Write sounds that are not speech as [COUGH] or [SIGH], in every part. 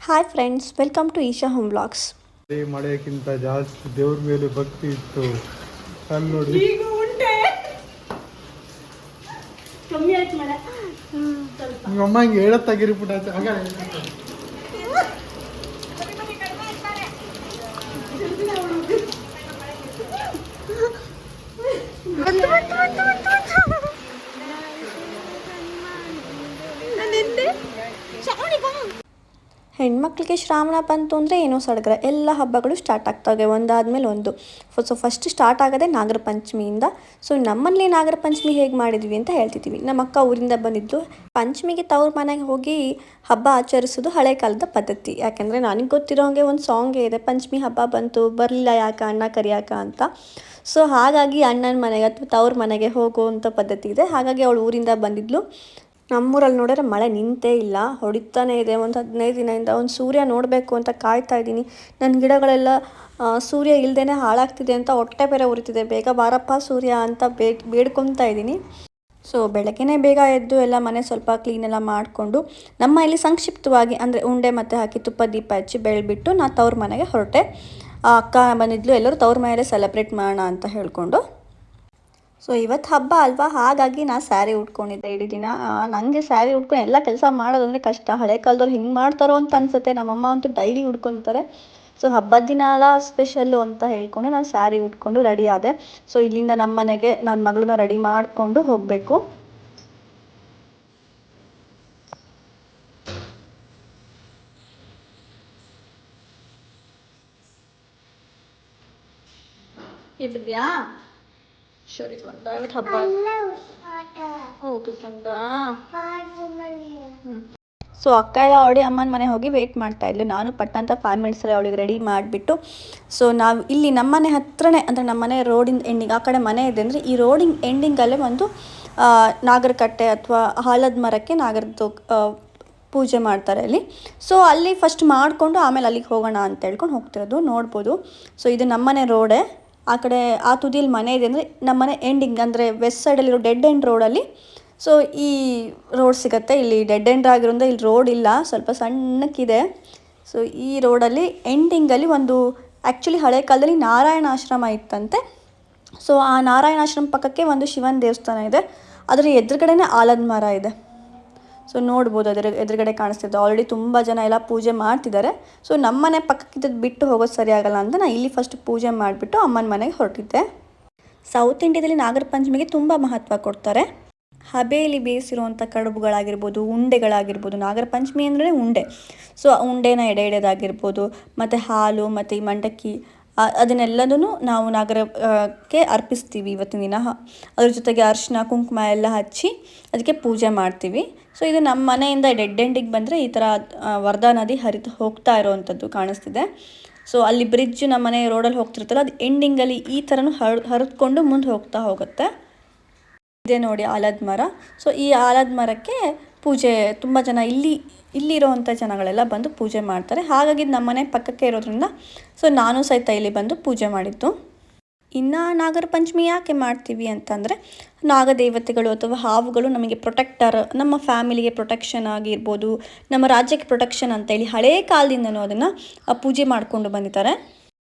Hi friends welcome to Isha home blogs ಮಳೆಗಿಂತ ಜಾಸ್ತಿ ದೇವ್ರ ಮೇಲೆ ಭಕ್ತಿ ಇತ್ತು. ಅಲ್ಲಿ ನೋಡಿ. ಈಗ ಉಂಟೆ. ಕಮ್ಮಿ ಆಯ್ತು ಮಳೆ. ಸ್ವಲ್ಪ ನಿಮ್ಮ ಅಮ್ಮ ಹಿಂಗೆ ಹೇಳತ್ತಾಗಿರ್ಬಿಟ್ಟ ಆಗ ಹೆಣ್ಮಕ್ಳಿಗೆ ಶ್ರಾವಣ ಬಂತು ಅಂದರೆ ಏನೋ ಸಡಗರ, ಎಲ್ಲ ಹಬ್ಬಗಳು ಸ್ಟಾರ್ಟ್ ಆಗ್ತವೆ, ಒಂದಾದ್ಮೇಲೆ ಒಂದು. ಸೊ ಫಸ್ಟ್ ಸ್ಟಾರ್ಟ್ ಆಗೋದೇ ನಾಗರ ಪಂಚಮಿಯಿಂದ. ಸೊ ನಮ್ಮಲ್ಲಿ ನಾಗರ ಪಂಚಮಿ ಹೇಗೆ ಮಾಡಿದ್ವಿ ಅಂತ ಹೇಳ್ತಿದ್ದೀವಿ ನಮ್ಮ ಅಕ್ಕ ಊರಿಂದ ಬಂದಿದ್ದು, ಪಂಚಮಿಗೆ ತವ್ರ ಮನೆಗೆ ಹೋಗಿ ಹಬ್ಬ ಆಚರಿಸೋದು ಹಳೆ ಕಾಲದ ಪದ್ಧತಿ. ಯಾಕೆಂದರೆ ನನಗೆ ಗೊತ್ತಿರೋ ಹಾಗೆ ಒಂದು ಸಾಂಗೇ ಇದೆ, ಪಂಚಮಿ ಹಬ್ಬ ಬಂತು, ಬರಲಿಲ್ಲ ಯಾಕೆ, ಅಣ್ಣ ಕರಿಯಾಕ ಅಂತ. ಸೊ ಹಾಗಾಗಿ ಅಣ್ಣನ ಮನೆಗೆ ಅಥವಾ ತವ್ರ ಮನೆಗೆ ಹೋಗುವಂಥ ಪದ್ಧತಿ ಇದೆ. ಹಾಗಾಗಿ ಅವಳು ಊರಿಂದ ಬಂದಿದ್ಲು. ನಮ್ಮೂರಲ್ಲಿ ನೋಡಿದ್ರೆ ಮಳೆ ನಿಂತೇ ಇಲ್ಲ, ಹೊಡಿತಾನೆ ಇದೆ. ಒಂದು ಹದಿನೈದು ದಿನದಿಂದ ಒಂದು ಸೂರ್ಯ ನೋಡಬೇಕು ಅಂತ ಕಾಯ್ತಾ ಇದ್ದೀನಿ. ನನ್ನ ಗಿಡಗಳೆಲ್ಲ ಸೂರ್ಯ ಇಲ್ಲದೇ ಹಾಳಾಗ್ತಿದೆ ಅಂತ ಹೊಟ್ಟೆ ಬೇರೆ ಉರಿತಿದೆ. ಬೇಗ ಬಾರಪ್ಪ ಸೂರ್ಯ ಅಂತ ಬೇ ಬೇಡ್ಕೊತಾ ಇದ್ದೀನಿ. ಸೊ ಬೆಳಗ್ಗೆನೇ ಬೇಗ ಎದ್ದು ಎಲ್ಲ ಮನೆ ಸ್ವಲ್ಪ ಕ್ಲೀನ್ ಎಲ್ಲ ಮಾಡಿಕೊಂಡು ನಮ್ಮ ಇಲ್ಲಿ ಸಂಕ್ಷಿಪ್ತವಾಗಿ ಅಂದರೆ ಉಂಡೆ ಮತ್ತೆ ಹಾಕಿ ತುಪ್ಪ, ದೀಪ ಹಚ್ಚಿ ಬೆಳೆಬಿಟ್ಟು ನಾ ತವ್ರ ಮನೆಗೆ ಹೊರಟೆ. ಅಕ್ಕ ಬಂದಿದ್ಲು. ಎಲ್ಲರೂ ತವ್ರ ಮನೆಯಲ್ಲೇ ಸೆಲೆಬ್ರೇಟ್ ಮಾಡೋಣ ಅಂತ ಹೇಳ್ಕೊಂಡು ಸೊ ಇವತ್ತು ಹಬ್ಬ ಅಲ್ವಾ? ಹಾಗಾಗಿ ನಾ ಸ್ಯಾರಿ ಉಟ್ಕೊಂಡಿದ್ದೆ ಇಡೀ ದಿನ. ನನಗೆ ಸ್ಯಾರಿ ಉಟ್ಕೊಂಡು ಎಲ್ಲ ಕೆಲಸ ಮಾಡೋದಂದ್ರೆ ಕಷ್ಟ. ಹಳೆ ಕಾಲದವ್ರು ಹಿಂಗೆ ಮಾಡ್ತಾರೋ ಅಂತ ಅನ್ಸುತ್ತೆ. ನಮ್ಮಮ್ಮ ಅಂತೂ ಡೈಲಿ ಉಟ್ಕೊಂತಾರೆ. ಸೊ ಹಬ್ಬದ ದಿನ ಎಲ್ಲ ಸ್ಪೆಷಲ್ಲು ಅಂತ ಹೇಳ್ಕೊಂಡು ನಾನು ಸ್ಯಾರಿ ಉಟ್ಕೊಂಡು ರೆಡಿ ಆದೆ. ಸೊ ಇಲ್ಲಿಂದ ನಮ್ಮ ಮನೆಗೆ ನನ್ನ ಮಗಳನ್ನ ರೆಡಿ ಮಾಡಿಕೊಂಡು ಹೋಗಬೇಕು. ಇದ್ಯಾ ಸರಿ ಇವತ್ತು ಕಂದ ಸೊ ಅಕ್ಕ ಎಲ್ಲ ಅವಳಿ ಅಮ್ಮನ ಮನೆ ಹೋಗಿ ವೆಯ್ಟ್ ಮಾಡ್ತಾ ಇದ್ಲು. ನಾನು ಪಟ್ಟಂತ ಫೈವ್ ಮಿನಿಟ್ಸಲ್ಲಿ ಅವಳಿಗೆ ರೆಡಿ ಮಾಡಿಬಿಟ್ಟು ಸೊ ನಾವು ಇಲ್ಲಿ ನಮ್ಮ ಮನೆ ಹತ್ರನೇ, ಅಂದರೆ ನಮ್ಮನೆ ರೋಡಿನ ಎಂಡಿಂಗ್ ಆ ಕಡೆ ಮನೆ ಇದೆ ಅಂದರೆ ಈ ರೋಡಿಂಗ್ ಎಂಡಿಂಗಲ್ಲೇ ಒಂದು ನಾಗರಕಟ್ಟೆ ಅಥವಾ ಆಲದ ಮರಕ್ಕೆ ನಾಗರದ್ದು ಪೂಜೆ ಮಾಡ್ತಾರೆ ಅಲ್ಲಿ. ಸೊ ಅಲ್ಲಿ ಫಸ್ಟ್ ಮಾಡಿಕೊಂಡು ಆಮೇಲೆ ಅಲ್ಲಿಗೆ ಹೋಗೋಣ ಅಂತ ಹೇಳ್ಕೊಂಡು ಹೋಗ್ತಿರೋದು. ನೋಡ್ಬೋದು. ಸೊ ಇದು ನಮ್ಮನೆ ರೋಡೇ ಆ ಕಡೆ ಆ ತುದಿಯಲ್ಲಿ ಮನೆ ಇದೆ ಅಂದರೆ ನಮ್ಮ ಮನೆ ಎಂಡಿಂಗ್ ಅಂದರೆ ವೆಸ್ಟ್ ಸೈಡಲ್ಲಿರೋ ಡೆಡ್ ಎಂಡ್ ರೋಡಲ್ಲಿ ಸೊ ಈ ರೋಡ್ ಸಿಗುತ್ತೆ. ಇಲ್ಲಿ ಡೆಡ್ ಎಂಡ್ ಆಗಿರೋದ್ರಿಂದ ಇಲ್ಲಿ ರೋಡ್ ಇಲ್ಲ. ಸ್ವಲ್ಪ ಸಣ್ಣಕ್ಕಿದೆ. ಸೊ ಈ ರೋಡಲ್ಲಿ ಎಂಡಿಂಗಲ್ಲಿ ಒಂದು ಆ್ಯಕ್ಚುಲಿ ಹಳೆ ಕಾಲದಲ್ಲಿ ನಾರಾಯಣ ಆಶ್ರಮ ಇತ್ತಂತೆ. ಸೊ ಆ ನಾರಾಯಣ ಆಶ್ರಮ ಪಕ್ಕಕ್ಕೆ ಒಂದು ಶಿವನ ದೇವಸ್ಥಾನ ಇದೆ. ಅದರ ಎದುರುಗಡೆನೇ ಆಲದ ಮರ ಇದೆ. ಸೊ ನೋಡ್ಬೋದು, ಅದರ ಎದುರುಗಡೆ ಕಾಣಿಸ್ತಿದ್ದು ಆಲ್ರೆಡಿ ತುಂಬ ಜನ ಎಲ್ಲ ಪೂಜೆ ಮಾಡ್ತಿದ್ದಾರೆ. ಸೊ ನಮ್ಮನೆ ಪಕ್ಕಕ್ಕಿದ್ದು ಬಿಟ್ಟು ಹೋಗೋದು ಸರಿ ಆಗಲ್ಲ ಅಂತ ನಾನು ಇಲ್ಲಿ ಫಸ್ಟ್ ಪೂಜೆ ಮಾಡಿಬಿಟ್ಟು ಅಮ್ಮನ ಮನೆಗೆ ಹೊರಟಿದ್ದೆ. ಸೌತ್ ಇಂಡಿಯಾದಲ್ಲಿ ನಾಗರ ಪಂಚಮಿಗೆ ತುಂಬ ಮಹತ್ವ ಕೊಡ್ತಾರೆ. ಹಬೆಯಲ್ಲಿ ಬೇಯಿಸಿರುವಂಥ ಕಡುಬುಗಳಾಗಿರ್ಬೋದು, ಉಂಡೆಗಳಾಗಿರ್ಬೋದು, ನಾಗರ ಪಂಚಮಿ ಅಂದರೆ ಉಂಡೆ. ಸೊ ಉಂಡೆನ ಎಡೆ ಎಡೆದಾಗಿರ್ಬೋದು, ಮತ್ತು ಹಾಲು, ಮತ್ತು ಈ ಮಂಡಕ್ಕಿ ಅದನ್ನೆಲ್ಲದೂ ನಾವು ನಾಗರಕ್ಕೆ ಅರ್ಪಿಸ್ತೀವಿ ಇವತ್ತಿನ ದಿನ. ಅದ್ರ ಜೊತೆಗೆ ಅರಿಶಿನ, ಕುಂಕುಮ ಎಲ್ಲ ಹಚ್ಚಿ ಅದಕ್ಕೆ ಪೂಜೆ ಮಾಡ್ತೀವಿ. ಸೊ ಇದು ನಮ್ಮ ಮನೆಯಿಂದ ಡೆಡ್ ಎಂಡಿಗೆ ಬಂದರೆ ಈ ಥರ ವರ್ಧಾ ನದಿ ಹರಿದು ಹೋಗ್ತಾ ಇರೋವಂಥದ್ದು ಕಾಣಿಸ್ತಿದೆ. ಸೊ ಅಲ್ಲಿ ಬ್ರಿಡ್ಜ್ ನಮ್ಮ ಮನೆ ರೋಡಲ್ಲಿ ಹೋಗ್ತಿರ್ತಲ್ಲ ಅದು ಎಂಡಿಂಗಲ್ಲಿ ಈ ಥರನೂ ಹರ್, ಹರಿದ್ಕೊಂಡು ಮುಂದೆ ಹೋಗ್ತಾ ಹೋಗುತ್ತೆ. ಇದೆ ನೋಡಿ ಆಲದ ಮರ. ಸೊ ಈ ಆಲದ ಮರಕ್ಕೆ ಪೂಜೆ ತುಂಬ ಜನ ಇಲ್ಲಿ ಇಲ್ಲಿರೋವಂಥ ಜನಗಳೆಲ್ಲ ಬಂದು ಪೂಜೆ ಮಾಡ್ತಾರೆ. ಹಾಗಾಗಿ ಇದು ನಮ್ಮನೆ ಪಕ್ಕಕ್ಕೆ ಇರೋದ್ರಿಂದ ಸೊ ನಾನು ಸಹಿತ ಇಲ್ಲಿ ಬಂದು ಪೂಜೆ ಮಾಡಿದ್ದು. ಇನ್ನು ನಾಗರ ಪಂಚಮಿ ಯಾಕೆ ಮಾಡ್ತೀವಿ ಅಂತಂದರೆ, ನಾಗದೇವತೆಗಳು ಅಥವಾ ಹಾವುಗಳು ನಮಗೆ ಪ್ರೊಟೆಕ್ಟರ್ ನಮ್ಮ ಫ್ಯಾಮಿಲಿಗೆ ಪ್ರೊಟೆಕ್ಷನ್ ಆಗಿರ್ಬೋದು, ನಮ್ಮ ರಾಜ್ಯಕ್ಕೆ ಪ್ರೊಟೆಕ್ಷನ್ ಅಂತೇಳಿ ಹಳೇ ಕಾಲದಿಂದನೂ ಅದನ್ನು ಪೂಜೆ ಮಾಡಿಕೊಂಡು ಬಂದಿದ್ದಾರೆ.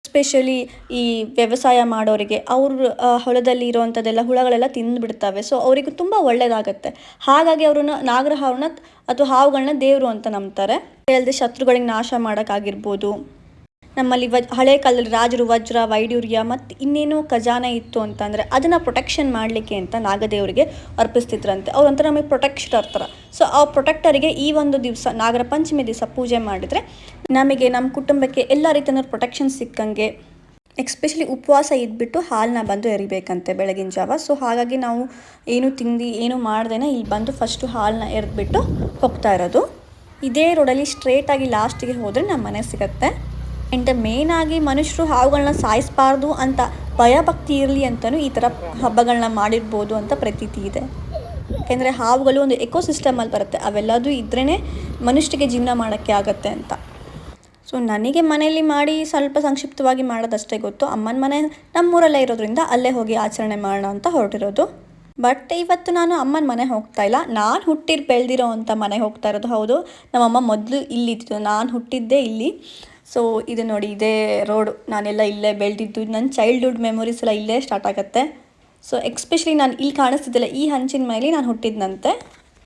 ಸ್ಪೆಷಲಿ ಈ ವ್ಯವಸಾಯ ಮಾಡೋರಿಗೆ, ಅವ್ರ ಹೊಲದಲ್ಲಿ ಇರೋವಂಥದ್ದೆಲ್ಲ ಹುಳಗಳೆಲ್ಲ ತಿಂದುಬಿಡ್ತವೆ. ಸೊ ಅವರಿಗೆ ತುಂಬ ಒಳ್ಳೆಯದಾಗತ್ತೆ ಹಾಗಾಗಿ ಅವ್ರನ್ನ, ನಾಗರ ಹಾವನ್ನ ಅಥವಾ ಹಾವುಗಳನ್ನ ದೇವರು ಅಂತ ನಂಬ್ತಾರೆ. ಅಲ್ಲದೆ ಶತ್ರುಗಳಿಗೆ ನಾಶ ಮಾಡೋಕ್ಕಾಗಿರ್ಬೋದು. ನಮ್ಮಲ್ಲಿ ವಜ್, ಹಳೆ ಕಾಲದಲ್ಲಿ ರಾಜರು, ವಜ್ರ, ವೈಡೂರ್ಯ ಮತ್ತು ಇನ್ನೇನು ಖಜಾನೆ ಇತ್ತು ಅಂತಂದರೆ ಅದನ್ನು ಪ್ರೊಟೆಕ್ಷನ್ ಮಾಡಲಿಕ್ಕೆ ಅಂತ ನಾಗದೇವರಿಗೆ ಅರ್ಪಿಸ್ತಿದ್ರಂತೆ. ಅವ್ರಂತ ನಮಗೆ ಪ್ರೊಟೆಕ್ಷರ್ ಥರ ಸೊ ಆ ಪ್ರೊಟೆಕ್ಟರಿಗೆ ಈ ಒಂದು ದಿವಸ, ನಾಗರ ಪಂಚಮಿ ದಿವಸ ಪೂಜೆ ಮಾಡಿದರೆ ನಮಗೆ ನಮ್ಮ ಕುಟುಂಬಕ್ಕೆ ಎಲ್ಲ ರೀತಿಯ ಪ್ರೊಟೆಕ್ಷನ್ ಸಿಕ್ಕಂಗೆ ಎಕ್ಸ್ಪೆಷಲಿ ಉಪವಾಸ ಇದ್ಬಿಟ್ಟು ಹಾಲನ್ನ ಬಂದು ಎರಿಬೇಕಂತೆ ಬೆಳಗಿನ ಜಾವ. ಸೊ ಹಾಗಾಗಿ ನಾವು ಏನು ತಿಂದು, ಏನು ಮಾಡ್ದೇನೆ ಇಲ್ಲಿ ಬಂದು ಫಸ್ಟು ಹಾಲನ್ನ ಎರೆದ್ಬಿಟ್ಟು ಹೋಗ್ತಾ ಇರೋದು. ಇದೇ ರೋಡಲ್ಲಿ ಸ್ಟ್ರೇಟಾಗಿ ಲಾಸ್ಟಿಗೆ ಹೋದರೆ ನಮ್ಮ ಮನೆ ಸಿಗತ್ತೆ. ಆ್ಯಂಡ್ ಮೇನ್ ಆಗಿ ಮನುಷ್ಯರು ಹಾವುಗಳನ್ನ ಸಾಯಿಸಬಾರ್ದು ಅಂತ ಭಯಭಕ್ತಿ ಇರಲಿ ಅಂತಲೂ ಈ ಥರ ಹಬ್ಬಗಳನ್ನ ಮಾಡಿರ್ಬೋದು ಅಂತ ಪ್ರತೀತಿ ಇದೆ. ಯಾಕೆಂದರೆ ಹಾವುಗಳು ಒಂದು ಎಕೋಸಿಸ್ಟಮಲ್ಲಿ ಬರುತ್ತೆ. ಅವೆಲ್ಲದೂ ಇದ್ರೇ ಮನುಷ್ಯರಿಗೆ ಜೀವನ ಮಾಡೋಕ್ಕೆ ಆಗತ್ತೆ ಅಂತ. ಸೊ ನನಗೆ ಮನೆಯಲ್ಲಿ ಮಾಡಿ ಸ್ವಲ್ಪ ಸಂಕ್ಷಿಪ್ತವಾಗಿ ಮಾಡೋದಷ್ಟೇ ಗೊತ್ತು. ಅಮ್ಮನ ಮನೆ ನಮ್ಮೂರಲ್ಲೇ ಇರೋದ್ರಿಂದ ಅಲ್ಲೇ ಹೋಗಿ ಆಚರಣೆ ಮಾಡೋಣ ಅಂತ ಹೊರಟಿರೋದು. ಬಟ್ ಇವತ್ತು ನಾನು ಅಮ್ಮನ ಮನೆ ಹೋಗ್ತಾ ಇಲ್ಲ. ನಾನು ಹುಟ್ಟಿರ್ ಬೆಳೆದಿರೋ ಅಂತ ಮನೆ ಹೋಗ್ತಾ ಇರೋದು. ಹೌದು, ನಮ್ಮಮ್ಮ ಮೊದಲು ಇಲ್ಲಿದ್ದು ನಾನು ಹುಟ್ಟಿದ್ದೇ ಇಲ್ಲಿ. ಸೊ ಇದು ನೋಡಿ, ಇದೇ ರೋಡು ನಾನೆಲ್ಲ ಇಲ್ಲೇ ಬೆಳೆದಿದ್ದು. ನನ್ನ ಚೈಲ್ಡ್ಹುಡ್ ಮೆಮೊರೀಸ್ ಎಲ್ಲ ಇಲ್ಲೇ ಸ್ಟಾರ್ಟ್ ಆಗುತ್ತೆ. ಸೊ ಎಕ್ಸ್ಪೆಷಲಿ ನಾನು ಇಲ್ಲಿ ಕಾಣಿಸ್ತಿದ್ದಿಲ್ಲ. ಈ ಹಂಚಿನ ಮೇಲೆ ನಾನು ಹುಟ್ಟಿದ್ನಂತೆ.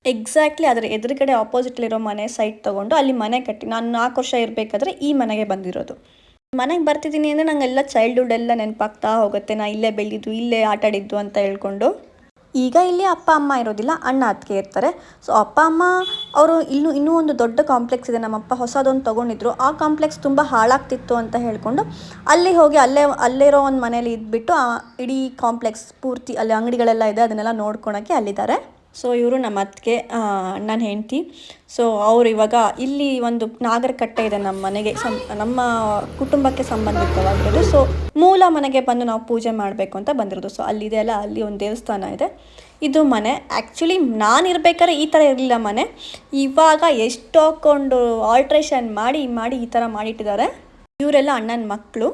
ಎಕ್ಸಾಕ್ಟ್ಲಿ ಅದರ ಎದುರುಗಡೆ ಆಪೋಸಿಟ್ಲಿರೋ ಮನೆ ಸೈಟ್ ತೊಗೊಂಡು ಅಲ್ಲಿ ಮನೆ ಕಟ್ಟಿ, ನಾನು ನಾಲ್ಕು ವರ್ಷ ಇರಬೇಕಾದ್ರೆ ಈ ಮನೆಗೆ ಬಂದಿರೋದು. ಮನೆಗೆ ಬರ್ತಿದ್ದೀನಿ ಅಂದರೆ ನಂಗೆಲ್ಲ ಚೈಲ್ಡ್ಹುಡ್ ಎಲ್ಲ ನೆನಪಾಗ್ತಾ ಹೋಗುತ್ತೆ. ನಾ ಇಲ್ಲೇ ಬೆಳೆದಿದ್ದು, ಇಲ್ಲೇ ಆಟಾಡಿದ್ದು ಅಂತ ಹೇಳ್ಕೊಂಡು. ಈಗ ಇಲ್ಲಿ ಅಪ್ಪ, ಅಮ್ಮ ಇರೋದಿಲ್ಲ, ಅಣ್ಣ ಅದಕ್ಕೆ ಇರ್ತಾರೆ. ಸೊ ಅಪ್ಪ, ಅಮ್ಮ ಅವರು ಇನ್ನೂ ಇನ್ನೂ ಒಂದು ದೊಡ್ಡ ಕಾಂಪ್ಲೆಕ್ಸ್ ಇದೆ. ನಮ್ಮಪ್ಪ ಹೊಸದೊಂದು ತೊಗೊಂಡಿದ್ರು. ಆ ಕಾಂಪ್ಲೆಕ್ಸ್ ತುಂಬ ಹಾಳಾಗ್ತಿತ್ತು ಅಂತ ಹೇಳ್ಕೊಂಡು ಅಲ್ಲಿ ಹೋಗಿ ಅಲ್ಲೇ ಅಲ್ಲಿರೋ ಒಂದು ಮನೇಲಿ ಇದ್ಬಿಟ್ಟು ಆ ಇಡೀ ಕಾಂಪ್ಲೆಕ್ಸ್ ಪೂರ್ತಿ ಅಲ್ಲಿ ಅಂಗಡಿಗಳೆಲ್ಲ ಇದೆ, ಅದನ್ನೆಲ್ಲ ನೋಡ್ಕೊಳಕ್ಕೆ ಅಲ್ಲಿದ್ದಾರೆ. ಸೊ ಇವರು ನಮ್ಮ ಅತ್ತಿಗೆ ನನ್ನ ಹೆಂಡತಿ. ಸೊ ಅವರು ಇವಾಗ ಇಲ್ಲಿ ಒಂದು ನಾಗರಕಟ್ಟೆ ಇದೆ ನಮ್ಮ ಮನೆಗೆ, ಸಂ, ನಮ್ಮ ಕುಟುಂಬಕ್ಕೆ ಸಂಬಂಧಿತವಾಗಿರೋದು. ಸೊ ಮೂಲ ಮನೆಗೆ ಬಂದು ನಾವು ಪೂಜೆ ಮಾಡಬೇಕು ಅಂತ ಬಂದಿರೋದು. ಸೊ ಅಲ್ಲಿದೆ ಅಲ್ಲ, ಅಲ್ಲಿ ಒಂದು ದೇವಸ್ಥಾನ ಇದೆ. ಇದು ಮನೆ. ಆ್ಯಕ್ಚುಲಿ ನಾನು ಇರ್ಬೇಕಾದ್ರೆ ಈ ಥರ ಇರಲಿಲ್ಲ ಮನೆ. ಇವಾಗ ಎಷ್ಟು ಹಾಕ್ಕೊಂಡು ಆಲ್ಟ್ರೇಷನ್ ಮಾಡಿ ಮಾಡಿ ಈ ಥರ ಮಾಡಿಟ್ಟಿದ್ದಾರೆ. ಇವರೆಲ್ಲ ಅಣ್ಣನ ಮಕ್ಕಳು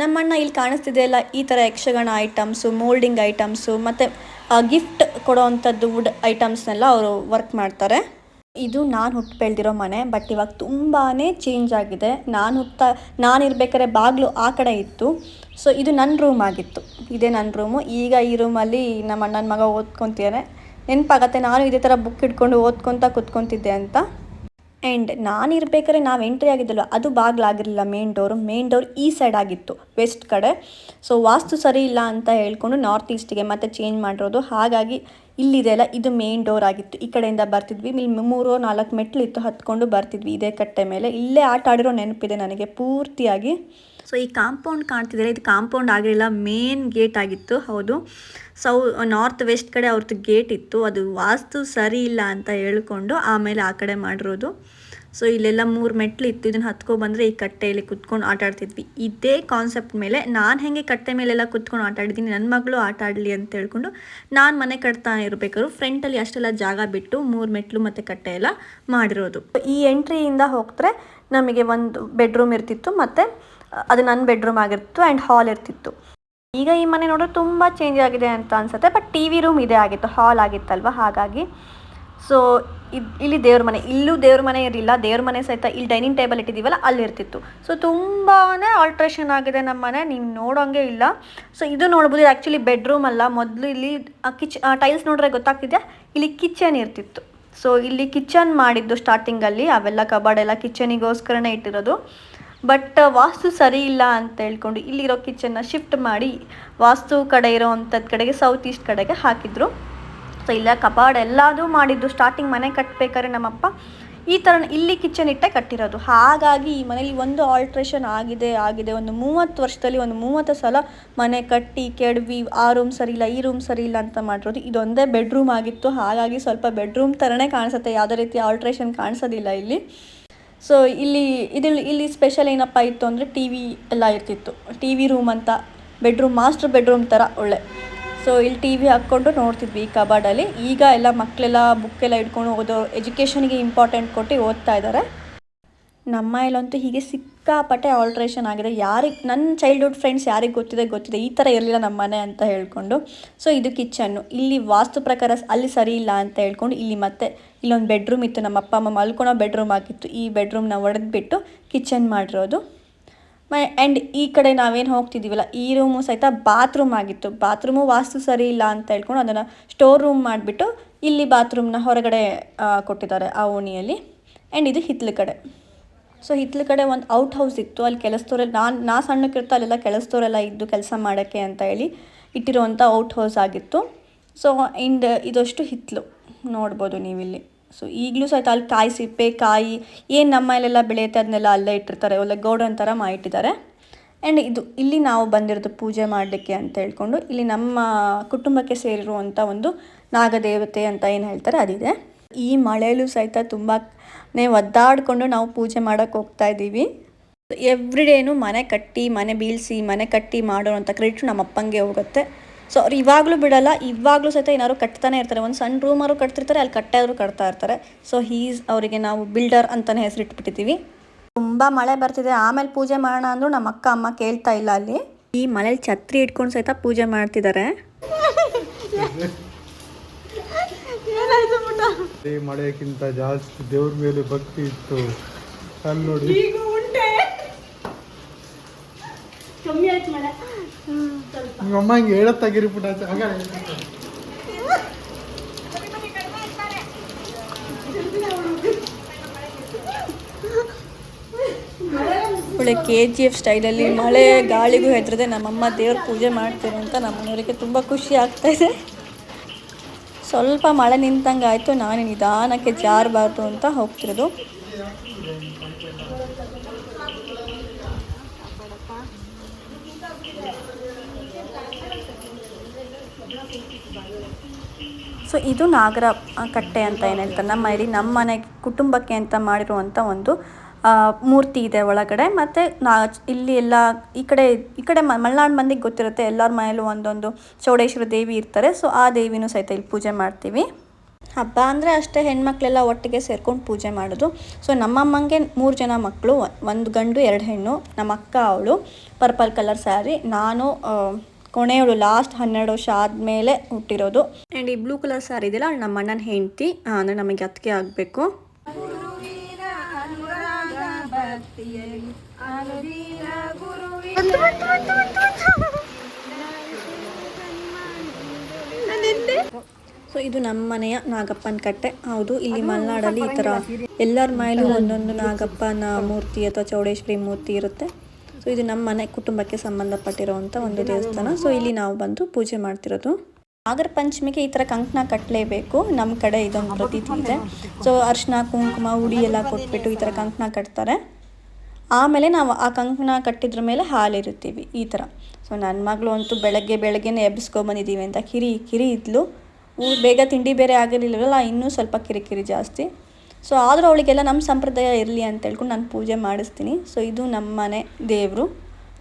ನಮ್ಮಣ್ಣ ಇಲ್ಲಿ ಕಾಣಿಸ್ತಿದೆ ಅಲ್ಲ, ಈ ಥರ ಯಕ್ಷಗಾನ ಐಟಮ್ಸು ಮೋಲ್ಡಿಂಗ್ ಐಟಮ್ಸು ಮತ್ತು ಗಿಫ್ಟ್ ಕೊಡೋ ಅಂಥದ್ದು ವುಡ್ ಐಟಮ್ಸ್ನೆಲ್ಲ ಅವರು ವರ್ಕ್ ಮಾಡ್ತಾರೆ. ಇದು ನಾನು ಹುಟ್ಟು ಬೆಳೆದಿರೋ ಮನೆ ಬಟ್ ಇವಾಗ ತುಂಬಾ ಚೇಂಜ್ ಆಗಿದೆ. ನಾನು ಹುಟ್ಟ ನಾನು ಇರ್ಬೇಕಾದ್ರೆ ಬಾಗಿಲು ಆ ಕಡೆ ಇತ್ತು. ಸೊ ಇದು ನನ್ನ ರೂಮ್ ಆಗಿತ್ತು. ಇದೇ ನನ್ನ ರೂಮು ಈಗ ಈ ರೂಮಲ್ಲಿ ನಮ್ಮ ಅಣ್ಣನ ಮಗ ಓದ್ಕೊತಿದ್ದಾನೆ ನೆನಪಾಗತ್ತೆ, ನಾನು ಇದೇ ಥರ ಬುಕ್ ಇಟ್ಕೊಂಡು ಓದ್ಕೊತ ಕುತ್ಕೊತಿದ್ದೆ ಅಂತ. ಆ್ಯಂಡ್ ನಾನು ಇರಬೇಕಾದ್ರೆ ನಾವು ಎಂಟ್ರಿ ಆಗಿದ್ದಲ್ಲ ಅದು ಬಾಗಿಲಾಗಿರಲಿಲ್ಲ ಮೇನ್ ಡೋರು ಮೇನ್ ಡೋರ್ ಈ ಸೈಡ್ ಆಗಿತ್ತು ವೆಸ್ಟ್ ಕಡೆ. ಸೊ ವಾಸ್ತು ಸರಿ ಇಲ್ಲ ಅಂತ ಹೇಳ್ಕೊಂಡು ನಾರ್ತ್ ಈಸ್ಟಿಗೆ ಮತ್ತೆ ಚೇಂಜ್ ಮಾಡಿರೋದು. ಹಾಗಾಗಿ ಇಲ್ಲಿದೆಯಲ್ಲ ಇದು ಮೇನ್ ಡೋರ್ ಆಗಿತ್ತು. ಈ ಕಡೆಯಿಂದ ಬರ್ತಿದ್ವಿ. ಇಲ್ಲಿ ಮೂರು ನಾಲ್ಕು ಮೆಟ್ಲು ಇತ್ತು ಹತ್ಕೊಂಡು ಬರ್ತಿದ್ವಿ ಇದೇ ಕಟ್ಟೆ ಮೇಲೆ. ಇಲ್ಲೇ ಆಟ ಆಡಿರೋ ನೆನಪಿದೆ ನನಗೆ, ಪೂರ್ತಿಯಾಗಿ. ಸೊ ಈ ಕಾಂಪೌಂಡ್ ಕಾಣ್ತಿದ್ದಾರೆ ಇದು ಕಾಂಪೌಂಡ್ ಆಗಿರಲಿಲ್ಲ ಮೇನ್ ಗೇಟ್ ಆಗಿತ್ತು, ಹೌದು. ಸೌ ನಾರ್ತ್ ವೆಸ್ಟ್ ಕಡೆ ಅವ್ರದ್ದು ಗೇಟ್ ಇತ್ತು. ಅದು ವಾಸ್ತು ಸರಿ ಇಲ್ಲ ಅಂತ ಹೇಳ್ಕೊಂಡು ಆಮೇಲೆ ಆ ಕಡೆ ಮಾಡಿರೋದು. ಸೊ ಇಲ್ಲೆಲ್ಲ ಮೂರು ಮೆಟ್ಲು ಇತ್ತು. ಇದನ್ನು ಹತ್ಕೊ ಬಂದರೆ ಈ ಕಟ್ಟೆಯಲ್ಲಿ ಕುತ್ಕೊಂಡು ಆಟ ಆಡ್ತಿದ್ವಿ. ಇದೇ ಕಾನ್ಸೆಪ್ಟ್ ಮೇಲೆ ನಾನು ಹೇಗೆ ಕಟ್ಟೆ ಮೇಲೆಲ್ಲ ಕುತ್ಕೊಂಡು ಆಟ ಆಡಿದ್ದೀನಿ ನನ್ನ ಮಗಳು ಆಟ ಆಡಲಿ ಅಂತ ಹೇಳ್ಕೊಂಡು ನಾನು ಮನೆ ಕಟ್ತಾ ಇರಬೇಕಾದ್ರು ಫ್ರಂಟಲ್ಲಿ ಅಷ್ಟೆಲ್ಲ ಜಾಗ ಬಿಟ್ಟು ಮೂರು ಮೆಟ್ಲು ಮತ್ತು ಕಟ್ಟೆ ಎಲ್ಲ ಮಾಡಿರೋದು. ಈ ಎಂಟ್ರಿಯಿಂದ ಹೋಗ್ತಾರೆ ನಮಗೆ ಒಂದು ಬೆಡ್ರೂಮ್ ಇರ್ತಿತ್ತು, ಮತ್ತು ಅದು ನನ್ನ ಬೆಡ್ರೂಮ್ ಆಗಿರ್ತಿತ್ತು ಆ್ಯಂಡ್ ಹಾಲ್ ಇರ್ತಿತ್ತು. ಈಗ ಈ ಮನೆ ನೋಡಿದ್ರೆ ತುಂಬ ಚೇಂಜ್ ಆಗಿದೆ ಅಂತ ಅನ್ಸುತ್ತೆ ಬಟ್ ಟಿ ವಿ ರೂಮ್ ಇದೇ ಆಗಿತ್ತು ಹಾಲ್ ಆಗಿತ್ತಲ್ವ? ಹಾಗಾಗಿ ಸೊ ಇಲ್ಲಿ ದೇವ್ರ ಮನೆ, ಇಲ್ಲೂ ದೇವ್ರ ಮನೆ ಇರಲಿಲ್ಲ, ದೇವ್ರ ಮನೆ ಸಹಿತ ಇಲ್ಲಿ ಡೈನಿಂಗ್ ಟೇಬಲ್ ಇಟ್ಟಿದ್ದೀವಲ್ಲ ಅಲ್ಲಿ ಇರ್ತಿತ್ತು ಸೊ ತುಂಬಾ ಆಲ್ಟ್ರೇಷನ್ ಆಗಿದೆ ನಮ್ಮ ಮನೆ, ನೀವು ನೋಡೋಂಗೆ ಇಲ್ಲ. ಸೊ ಇದು ನೋಡ್ಬೋದು ಆ್ಯಕ್ಚುಲಿ ಬೆಡ್ರೂಮ್ ಅಲ್ಲ. ಮೊದಲು ಇಲ್ಲಿ ಕಿಚ್ ಟೈಲ್ಸ್ ನೋಡ್ರೆ ಗೊತ್ತಾಗ್ತಿದ್ಯಾ? ಇಲ್ಲಿ ಕಿಚನ್ ಇರ್ತಿತ್ತು. ಸೊ ಇಲ್ಲಿ ಕಿಚನ್ ಮಾಡಿದ್ದು ಸ್ಟಾರ್ಟಿಂಗಲ್ಲಿ ಅವೆಲ್ಲ ಕಬಾರ್ಡ್ ಎಲ್ಲ ಕಿಚನಿಗೋಸ್ಕರನೇ ಇಟ್ಟಿರೋದು. ಬಟ್ ವಾಸ್ತು ಸರಿ ಇಲ್ಲ ಅಂತ ಹೇಳ್ಕೊಂಡು ಇಲ್ಲಿರೋ ಕಿಚನ್ನ ಶಿಫ್ಟ್ ಮಾಡಿ ವಾಸ್ತು ಕಡೆ ಇರೋ ಅಂಥದ್ದು ಕಡೆಗೆ ಸೌತ್ ಈಸ್ಟ್ ಕಡೆಗೆ ಹಾಕಿದ್ರು. ಸೊ ಇಲ್ಲ ಕಪಾಡ್ ಎಲ್ಲದೂ ಮಾಡಿದ್ದು ಸ್ಟಾರ್ಟಿಂಗ್ ಮನೆ ಕಟ್ಟಬೇಕಾದ್ರೆ ನಮ್ಮಪ್ಪ ಈ ಥರ ಇಲ್ಲಿ ಕಿಚನ್ ಇಟ್ಟೆ ಕಟ್ಟಿರೋದು. ಹಾಗಾಗಿ ಈ ಮನೇಲಿ ಒಂದು ಆಲ್ಟ್ರೇಷನ್ ಆಗಿದೆ ಆಗಿದೆ. ಒಂದು ಮೂವತ್ತು ವರ್ಷದಲ್ಲಿ ಒಂದು ಮೂವತ್ತು ಸಲ ಮನೆ ಕಟ್ಟಿ, ಕೆಡವಿ, ಆ ರೂಮ್ ಸರಿ ಇಲ್ಲ, ಈ ರೂಮ್ ಸರಿ ಇಲ್ಲ ಅಂತ ಮಾಡಿರೋದು. ಇದೊಂದೇ ಬೆಡ್ರೂಮ್ ಆಗಿತ್ತು. ಹಾಗಾಗಿ ಸ್ವಲ್ಪ ಬೆಡ್ರೂಮ್ ಥರನೇ ಕಾಣಿಸುತ್ತೆ. ಯಾವುದೇ ರೀತಿ ಆಲ್ಟ್ರೇಷನ್ ಕಾಣಿಸೋದಿಲ್ಲ ಇಲ್ಲಿ. ಸೊ ಇಲ್ಲಿ, ಇದ್ರಲ್ಲಿ, ಇಲ್ಲಿ ಸ್ಪೆಷಲ್ ಏನಪ್ಪ ಇತ್ತು ಅಂದರೆ ಟಿ ವಿ ಎಲ್ಲ ಇರ್ತಿತ್ತು. ಟಿ ವಿ ರೂಮ್ ಅಂತ ಬೆಡ್ರೂಮ್ ಮಾಸ್ಟರ್ ಬೆಡ್ರೂಮ್ ಥರ ಒಳ್ಳೆ. ಸೊ ಇಲ್ಲಿ ಟಿ ವಿ ಹಾಕ್ಕೊಂಡು ನೋಡ್ತಿದ್ವಿ ಈ ಕಬಾರ್ಡಲ್ಲಿ ಈಗ ಎಲ್ಲ ಮಕ್ಕಳೆಲ್ಲ ಬುಕ್ಕೆಲ್ಲ ಇಟ್ಕೊಂಡು ಓದೋ ಎಜುಕೇಷನ್ಗೆ ಇಂಪಾರ್ಟೆಂಟ್ ಕೊಟ್ಟು ಓದ್ತಾ ಇದ್ದಾರೆ ನಮ್ಮ ಇಲ್ಲಂತೂ ಹೀಗೆ ಸಿಕ್ಕಾಪಟ್ಟೆ ಆಲ್ಟ್ರೇಷನ್ ಆಗಿದೆ. ಯಾರಿಗೆ ನನ್ನ ಚೈಲ್ಡ್ಹುಡ್ ಫ್ರೆಂಡ್ಸ್ ಯಾರಿಗೆ ಗೊತ್ತಿದೆ ಗೊತ್ತಿದೆ. ಈ ಥರ ಇರಲಿಲ್ಲ ನಮ್ಮ ಮನೆ ಅಂತ ಹೇಳ್ಕೊಂಡು. ಸೊ ಇದು ಕಿಚನ್ನು ಇಲ್ಲಿ ವಾಸ್ತು ಪ್ರಕಾರ ಅಲ್ಲಿ ಸರಿ ಇಲ್ಲ ಅಂತ ಹೇಳ್ಕೊಂಡು ಇಲ್ಲಿ ಮತ್ತೆ ಇಲ್ಲೊಂದು ಬೆಡ್ರೂಮ್ ಇತ್ತು. ನಮ್ಮ ಅಪ್ಪ, ಅಮ್ಮ ಮಲ್ಕೊಳೋ ಬೆಡ್ರೂಮ್ ಆಗಿತ್ತು. ಈ ಬೆಡ್ರೂಮ್ನ ಒಡೆದ್ಬಿಟ್ಟು ಕಿಚನ್ ಮಾಡಿರೋದು. ಮೈ ಆ್ಯಂಡ್ ಈ ಕಡೆ ನಾವೇನು ಹೋಗ್ತಿದ್ದೀವಲ್ಲ ಈ ರೂಮು ಸಹಿತ ಬಾತ್ರೂಮ್ ಆಗಿತ್ತು. ಬಾತ್ರೂಮು ವಾಸ್ತು ಸರಿ ಇಲ್ಲ ಅಂತ ಹೇಳ್ಕೊಂಡು ಅದನ್ನು ಸ್ಟೋರ್ ರೂಮ್ ಮಾಡಿಬಿಟ್ಟು ಇಲ್ಲಿ ಬಾತ್ರೂಮ್ನ ಹೊರಗಡೆ ಕೊಟ್ಟಿದ್ದಾರೆ, ಆ ಓಣಿಯಲ್ಲಿ. ಆ್ಯಂಡ್ ಇದು ಹಿತ್ಲು ಕಡೆ. ಸೊ ಹಿತ್ಲ ಕಡೆ ಒಂದು ಔಟ್ ಹೌಸ್ ಇತ್ತು. ಅಲ್ಲಿ ಕೆಲಸದವ್ರೆಲ್ಲ ನಾನು ನಾ ಸಣ್ಣಕ್ಕಿರ್ತಾ ಅಲ್ಲೆಲ್ಲ ಕೆಲಸದವರೆಲ್ಲ ಇದ್ದು ಕೆಲಸ ಮಾಡೋಕ್ಕೆ ಅಂತ ಹೇಳಿ ಇಟ್ಟಿರುವಂಥ ಔಟ್ ಹೌಸ್ ಆಗಿತ್ತು. ಸೊ ಇಂಡ್ ಇದಷ್ಟು ಹಿತ್ತಲು ನೋಡ್ಬೋದು ನೀವಿಲ್ಲಿ. ಸೊ ಈಗಲೂ ಸಹಿತ ಅಲ್ಲಿ ಕಾಯಿ ಸಿಪ್ಪೆ, ಕಾಯಿ, ಏನು ನಮ್ಮ ಮನೇಲೆಲ್ಲ ಬೆಳೆಯುತ್ತೆ ಅದನ್ನೆಲ್ಲ ಅಲ್ಲೇ ಇಟ್ಟಿರ್ತಾರೆ. ಒಳ್ಳೆ ಗೌಡನ್ ಥರ ಮಾಡಿಟ್ಟಿದ್ದಾರೆ. ಆ್ಯಂಡ್ ಇದು ಇಲ್ಲಿ ನಾವು ಬಂದಿರೋದು ಪೂಜೆ ಮಾಡಲಿಕ್ಕೆ ಅಂತ ಹೇಳ್ಕೊಂಡು ಇಲ್ಲಿ ನಮ್ಮ ಕುಟುಂಬಕ್ಕೆ ಸೇರಿರುವಂಥ ಒಂದು ನಾಗದೇವತೆ ಅಂತ ಏನು ಹೇಳ್ತಾರೆ? ಅದಿದೆ. ಈ ಮಳೆಯಲ್ಲೂ ಸಹಿತ ತುಂಬಾನೇ ಒದ್ದಾಡಿಕೊಂಡು ನಾವು ಪೂಜೆ ಮಾಡೋಕ್ಕೆ ಹೋಗ್ತಾ ಇದ್ದೀವಿ. ಎವ್ರಿ ಡೇನು ಮನೆ ಕಟ್ಟಿ, ಮನೆ ಬೀಳಿಸಿ, ಮನೆ ಕಟ್ಟಿ ಮಾಡೋ ಅಂತ ಕ್ರೆಡಿಟ್ ನಮ್ಮ ಅಪ್ಪಂಗೆ ಹೋಗುತ್ತೆ. ಸೊ ಅವ್ರು ಇವಾಗಲೂ ಬಿಡಲ್ಲ, ಇವಾಗಲೂ ಸಹಿತ ಏನಾದ್ರು ಕಟ್ತಾನೆ ಇರ್ತಾರೆ. ಒಂದು ಸಣ್ಣ ರೂಮಾರು ಕಟ್ತಿರ್ತಾರೆ, ಅಲ್ಲಿ ಕಟ್ಟಾದ್ರು ಕಟ್ತಾ ಇರ್ತಾರೆ. ಸೊ ಹೀಸ್ ಅವರಿಗೆ ನಾವು ಬಿಲ್ಡರ್ ಅಂತಲೇ ಹೆಸರಿಟ್ಬಿಟ್ಟಿದ್ದೀವಿ ತುಂಬ ಮಳೆ ಬರ್ತಿದೆ, ಆಮೇಲೆ ಪೂಜೆ ಮಾಡೋಣ ಅಂದರೂ ನಮ್ಮ ಅಕ್ಕ, ಅಮ್ಮ ಕೇಳ್ತಾ ಇಲ್ಲ ಅಲ್ಲಿ. ಈ ಮನೇಲಿ ಛತ್ರಿ ಇಟ್ಕೊಂಡು ಸಹಿತ ಪೂಜೆ ಮಾಡ್ತಿದ್ದಾರೆ. [LAUGHS] ಮಳೆಗಿಂತ ಜಾಸ್ತಿ ದೇವ್ರ ಮೇಲೆ ಭಕ್ತಿ ಇತ್ತು. ಅಲ್ಲಿ ನೋಡಿ. ಈಗ ಉಂಟೆ. ಕಮ್ಮಿ ಆಯ್ತು ಮಳೆ. ಸ್ವಲ್ಪ. ನಿಮ್ಮ ಅಮ್ಮ ಹಿಂಗೆ ಹೇಳತ್ತಾಗಿರಿ ಪುಟ ಆಗ ಒಳ್ಳೆ ಕೆ ಜಿ ಎಫ್ ಸ್ಟೈಲಲ್ಲಿ ಮಳೆ ಗಾಳಿಗೂ ಹೆದ್ರದೆ ನಮ್ಮಮ್ಮ ದೇವ್ರ ಪೂಜೆ ಮಾಡ್ತಾರೆ ಅಂತ ನಮ್ಮ ಮನೆಯವರಿಗೆ ತುಂಬ ಖುಷಿ ಆಗ್ತಾ ಇದೆ. ಸ್ವಲ್ಪ ಮಳೆ ನಿಂತಂಗೆ ಆಯಿತು, ನಾನು ನಿಧಾನಕ್ಕೆ ಜಾರಬಾರ್ದು ಅಂತ ಹೋಗ್ತಿರೋದು. ಸೊ, ಇದು ನಾಗರ ಕಟ್ಟೆ ಅಂತ ಏನು ಹೇಳ್ತಾರೆ? ನಮ್ಮ ಇಲ್ಲಿ ನಮ್ಮ ಮನೆ ಕುಟುಂಬಕ್ಕೆ ಅಂತ ಮಾಡಿರುವಂಥ ಒಂದು ಮೂರ್ತಿ ಇದೆ ಒಳಗಡೆ, ಮತ್ತು ನಾ, ಇಲ್ಲಿ ಎಲ್ಲ ಈ ಕಡೆ ಈ ಕಡೆ ಮಲೆನಾಡು ಮಂದಿಗೆ ಗೊತ್ತಿರುತ್ತೆ, ಎಲ್ಲರ ಮನೆಯಲ್ಲೂ ಒಂದೊಂದು ಚೌಡೇಶ್ವರ ದೇವಿ ಇರ್ತಾರೆ, ಸೊ ಆ ದೇವಿನೂ ಸಹಿತ ಇಲ್ಲಿ ಪೂಜೆ ಮಾಡ್ತೀವಿ. ಹಬ್ಬ ಅಂದರೆ ಅಷ್ಟೇ ಹೆಣ್ಮಕ್ಳೆಲ್ಲ ಒಟ್ಟಿಗೆ ಸೇರ್ಕೊಂಡು ಪೂಜೆ ಮಾಡೋದು. ಸೊ ನಮ್ಮಮ್ಮಂಗೆ ಮೂರು ಜನ ಮಕ್ಕಳು ಒಂದು ಗಂಡು, ಎರಡು ಹೆಣ್ಣು, ನಮ್ಮ ಅಕ್ಕ, ಅವಳು, ಪರ್ಪಲ್ ಕಲರ್ ಸ್ಯಾರಿ, ನಾನು ಕೊನೆಯವಳು ಲಾಸ್ಟ್ ಹನ್ನೆರಡು ವರ್ಷ ಆದಮೇಲೆ ಹುಟ್ಟಿರೋದು. ಆ್ಯಂಡ್ ಈ ಬ್ಲೂ ಕಲರ್ ಸ್ಯಾರಿ ಇದೆಯಲ್ಲ, ನಮ್ಮ ಅಣ್ಣನ ಹೆಂಡತಿ ಅಂದರೆ ನಮಗೆ ಅತ್ತಿಗೆ ಆಗಬೇಕು. ಸೊ ಇದು ನಮ್ಮ ಮನೆಯ ನಾಗಪ್ಪನ ಕಟ್ಟೆ. ಹೌದು ಇಲ್ಲಿ ಮಲೆನಾಡಲ್ಲಿ ಈ ತರ ಎಲ್ಲರ ಮೈಲೂ ಒಂದೊಂದು ನಾಗಪ್ಪನ ಮೂರ್ತಿ ಅಥವಾ ಚೌಡೇಶ್ವರಿ ಮೂರ್ತಿ ಇರುತ್ತೆ. ಸೊ ಇದು ನಮ್ಮ ಮನೆ ಕುಟುಂಬಕ್ಕೆ ಸಂಬಂಧಪಟ್ಟಿರುವಂತ ಒಂದು ದೇವಸ್ಥಾನ. ಸೊ ಇಲ್ಲಿ ನಾವು ಬಂದು ಪೂಜೆ ಮಾಡ್ತಿರೋದು. ನಾಗರ ಪಂಚಮಿಗೆ ಈ ತರ ಕಂಕಣ ಕಟ್ಟಲೇಬೇಕು ನಮ್ಮ ಕಡೆ ಇದೊಂದು ಪ್ರತೀತಿ ಇದೆ. ಸೊ ಅರ್ಶನ ಕುಂಕುಮ ಉಡಿ ಎಲ್ಲ ಕೊಟ್ಬಿಟ್ಟು ಈ ತರ ಕಂಕಣ ಕಟ್ತಾರೆ. ಆಮೇಲೆ ನಾವು ಆ ಕಂಕಣ ಕಟ್ಟಿದ್ರ ಮೇಲೆ ಹಾಲಿರುತ್ತೀವಿ, ಈ ಥರ ಸೊ ನನ್ನ ಮಗಳು ಅಂತೂ ಬೆಳಗ್ಗೆ ಬೆಳಗ್ಗೆನೇ ಎಬ್ಬಿಸ್ಕೊಂಬಂದಿದ್ದೀವಿ ಅಂತ ಕಿರಿ ಕಿರಿ ಇದ್ಲು. ಬೇಗ ತಿಂಡಿ ಬೇರೆ ಆಗಿರಲಿಲ್ಲವಲ್ಲ, ಇನ್ನೂ ಸ್ವಲ್ಪ ಕಿರಿಕಿರಿ ಜಾಸ್ತಿ. ಸೊ ಆದರೂ ಅವಳಿಗೆಲ್ಲ ನಮ್ಮ ಸಂಪ್ರದಾಯ ಇರಲಿ ಅಂತ ಹೇಳ್ಕೊಂಡು ನಾನು ಪೂಜೆ ಮಾಡಿಸ್ತೀನಿ. ಸೊ ಇದು ನಮ್ಮ ಮನೆ ದೇವರು,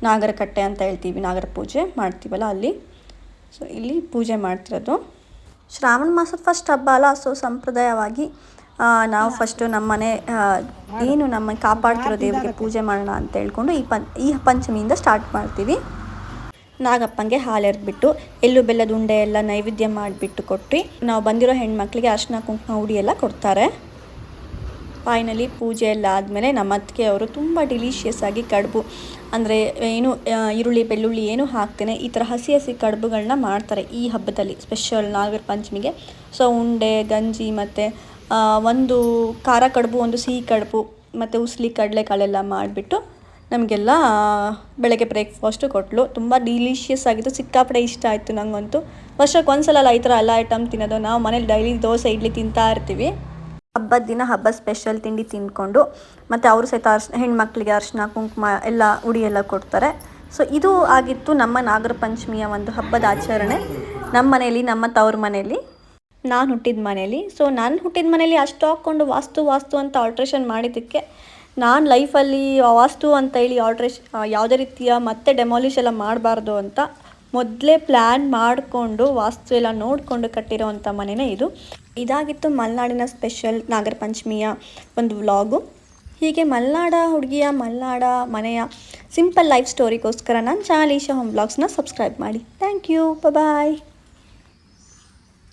ನಾಗರಕಟ್ಟೆ ಅಂತ ಹೇಳ್ತೀವಿ, ನಾಗರ ಪೂಜೆ ಮಾಡ್ತೀವಲ್ಲ ಅಲ್ಲಿ. ಸೊ ಇಲ್ಲಿ ಪೂಜೆ ಮಾಡ್ತಿರೋದು. ಶ್ರಾವಣ ಮಾಸದ ಫಸ್ಟ್ ಹಬ್ಬ ಅಲ್ಲ ಸೊ ಸಂಪ್ರದಾಯವಾಗಿ ನಾವು ಫಸ್ಟು ನಮ್ಮ ಮನೆ ಏನು ನಮ್ಮ ಕಾಪಾಡ್ತಿರೋ ದೇವರಿಗೆ ಪೂಜೆ ಮಾಡೋಣ ಅಂತ ಹೇಳ್ಕೊಂಡು ಈ ಪಂ, ಈ ಪಂಚಮಿಯಿಂದ ಸ್ಟಾರ್ಟ್ ಮಾಡ್ತೀವಿ. ನಾಗಪ್ಪಂಗೆ ಹಾಲು ಎರೆದ್ಬಿಟ್ಟು, ಎಳ್ಳು ಬೆಲ್ಲದ ಉಂಡೆ ಎಲ್ಲ ನೈವೇದ್ಯ ಮಾಡಿಬಿಟ್ಟು ಕೊಟ್ಟು ನಾವು ಬಂದಿರೋ ಹೆಣ್ಮಕ್ಳಿಗೆ ಅರ್ಶಿನ ಕುಂಕುಮ ಉಡಿ ಎಲ್ಲ ಕೊಡ್ತಾರೆ. ಫೈನಲಿ ಪೂಜೆ ಎಲ್ಲ ಆದಮೇಲೆ ನಮ್ಮ ಅತ್ತಿಗೆ ಅವರು ತುಂಬ ಡಿಲೀಷಿಯಸ್ ಆಗಿ ಕಡುಬು, ಅಂದರೆ ಏನು ಈರುಳ್ಳಿ, ಬೆಳ್ಳುಳ್ಳಿ ಏನು ಹಾಕ್ತೇನೆ, ಈ ಥರ ಹಸಿ ಹಸಿ ಕಡುಬುಗಳನ್ನ ಮಾಡ್ತಾರೆ ಈ ಹಬ್ಬದಲ್ಲಿ ಸ್ಪೆಷಲ್ ನಾಗರ ಪಂಚಮಿಗೆ ಸೊ ಉಂಡೆ, ಗಂಜಿ ಮತ್ತು ಒಂದು ಖಾರ ಕಡುಬು, ಒಂದು ಸಿಹಿ ಕಡುಬು, ಮತ್ತು ಉಸ್ಲಿ, ಕಡಲೆಕಾಳೆಲ್ಲ ಮಾಡಿಬಿಟ್ಟು ನಮಗೆಲ್ಲ ಬೆಳಗ್ಗೆ ಬ್ರೇಕ್ಫಾಸ್ಟು ಕೊಟ್ಟಲು ತುಂಬ ಡಿಲೀಷಿಯಸ್ ಆಗಿತ್ತು. ಸಿಕ್ಕಾಪಡೆ ಇಷ್ಟ ಆಯಿತು ನನಗಂತೂ ವರ್ಷಕ್ಕೆ ಒಂದ್ಸಲ ಸಲ ಈ ಥರ ಎಲ್ಲ ಐಟಮ್ ತಿನ್ನೋದು. ನಾವು ಮನೇಲಿ ಡೈಲಿ ದೋಸೆ, ಇಡ್ಲಿ ತಿಂತಾ ಇರ್ತೀವಿ. ಹಬ್ಬದ ದಿನ ಹಬ್ಬ ಸ್ಪೆಷಲ್ ತಿಂಡಿ ತಿಂದ್ಕೊಂಡು, ಮತ್ತು ಅವರು ಸಹಿತ ಅರ್ಶ್, ಹೆಣ್ಮಕ್ಳಿಗೆ ಅರ್ಶಿನ, ಕುಂಕುಮ ಎಲ್ಲ, ಉಡಿ ಎಲ್ಲ ಕೊಡ್ತಾರೆ. ಸೊ ಇದು ಆಗಿತ್ತು ನಮ್ಮ ನಾಗರ ಪಂಚಮಿಯ ಒಂದು ಹಬ್ಬದ ಆಚರಣೆ. ನಮ್ಮ ಮನೆಯಲ್ಲಿ ನಮ್ಮ ತವ್ರ ಮನೆಯಲ್ಲಿ ನಾನು ಹುಟ್ಟಿದ ಮನೇಲಿ. ಸೊ ನಾನು ಹುಟ್ಟಿದ ಮನೇಲಿ ಅಷ್ಟು ಹಾಕ್ಕೊಂಡು ವಾಸ್ತು ವಾಸ್ತು ಅಂತ ಆಲ್ಟ್ರೇಷನ್ ಮಾಡಿದ್ದಕ್ಕೆ ನಾನು ಲೈಫಲ್ಲಿ ವಾಸ್ತು ಅಂತ ಹೇಳಿ ಆಲ್ಟ್ರೇಷ್ ಯಾವುದೇ ರೀತಿಯ ಮತ್ತೆ ಡೆಮಾಲಿಷ್ ಎಲ್ಲ ಮಾಡಬಾರ್ದು ಅಂತ ಮೊದಲೇ ಪ್ಲ್ಯಾನ್ ಮಾಡಿಕೊಂಡು ವಾಸ್ತು ಎಲ್ಲ ನೋಡಿಕೊಂಡು ಕಟ್ಟಿರೋವಂಥ ಮನೆಯೇ ಇದು. ಇದಾಗಿತ್ತು ಮಲೆನಾಡಿನ ಸ್ಪೆಷಲ್ ನಾಗರ ಪಂಚಮಿಯ ಒಂದು ವ್ಲಾಗು ಹೀಗೆ ಮಲೆನಾಡ ಹುಡುಗಿಯ ಮಲೆನಾಡ ಮನೆಯ ಸಿಂಪಲ್ ಲೈಫ್ ಸ್ಟೋರಿಗೋಸ್ಕರ ನನ್ನ ಚಾನಲ್ ಈಶಾ ಹೋಮ್ ಬ್ಲಾಗ್ಸ್ನ ಸಬ್ಸ್ಕ್ರೈಬ್ ಮಾಡಿ. Thank you bye